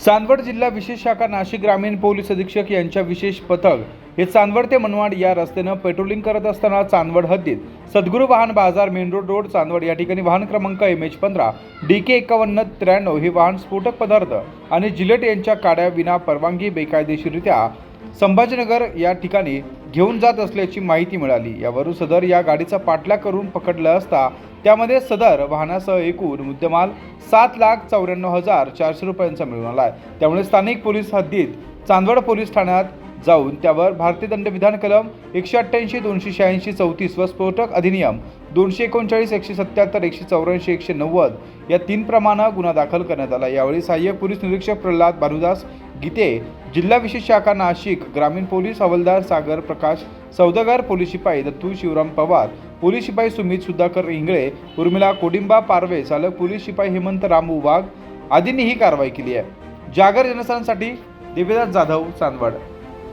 चांदवड जिल्हा विशेष शाखा नाशिक ग्रामीण पोलीस अधीक्षक यांच्या विशेष पथक हे चांदवड ते मनवाड या रस्त्यानं पेट्रोलिंग करत असताना चांदवड हद्दीत सद्गुरू वाहन बाजार मेन रोड रोड चांदवड या ठिकाणी वाहन क्रमांक एम एच पंधरा डी के एकावन्न त्र्याण्णव हे वाहन स्फोटक पदार्थ आणि जिलेट यांच्या काड्या विना परवानगी बेकायदेशीररित्या संभाजीनगर या ठिकाणी घेऊन जात असल्याची माहिती मिळाली. यावरून सदर या गाडीचा पाठलाग करून पकडला असता त्यामध्ये सदर वाहनासह एकूण मुद्देमाल सात लाख चौऱ्याण्णव हजार चारशे रुपयांचा मिळून आला आहे त्यामुळे स्थानिक पोलीस हद्दीत चांदवड पोलीस ठाण्यात जाऊन त्यावर भारतीय दंडविधान कलम एकशे अठ्ठ्याऐंशी दोनशे शहाऐंशी चौतीस व स्फोटक अधिनियम दोनशे एकोणचाळीस एकशे सत्याहत्तर एकशे चौऱ्याऐंशी एकशे नव्वद या तीन प्रमाणे गुन्हा दाखल करण्यात आला. यावेळी सहाय्यक पोलीस निरीक्षक प्रल्हाद भानुदास गीते जिल्हा विशेष शाखा नाशिक ग्रामीण पोलीस हवालदार सागर प्रकाश सौदागर पोलीस शिपाई दत्तू शिवराम पवार पोलीस शिपाई सुमित सुधाकर इंगळे उर्मिला कोडिंबा पारवे चालक पोलीस शिपाई हेमंत रामू वाघ आदींनी ही कारवाई केली आहे. जागर जनस्थानसाठी देवीदास जाधव चांदवड.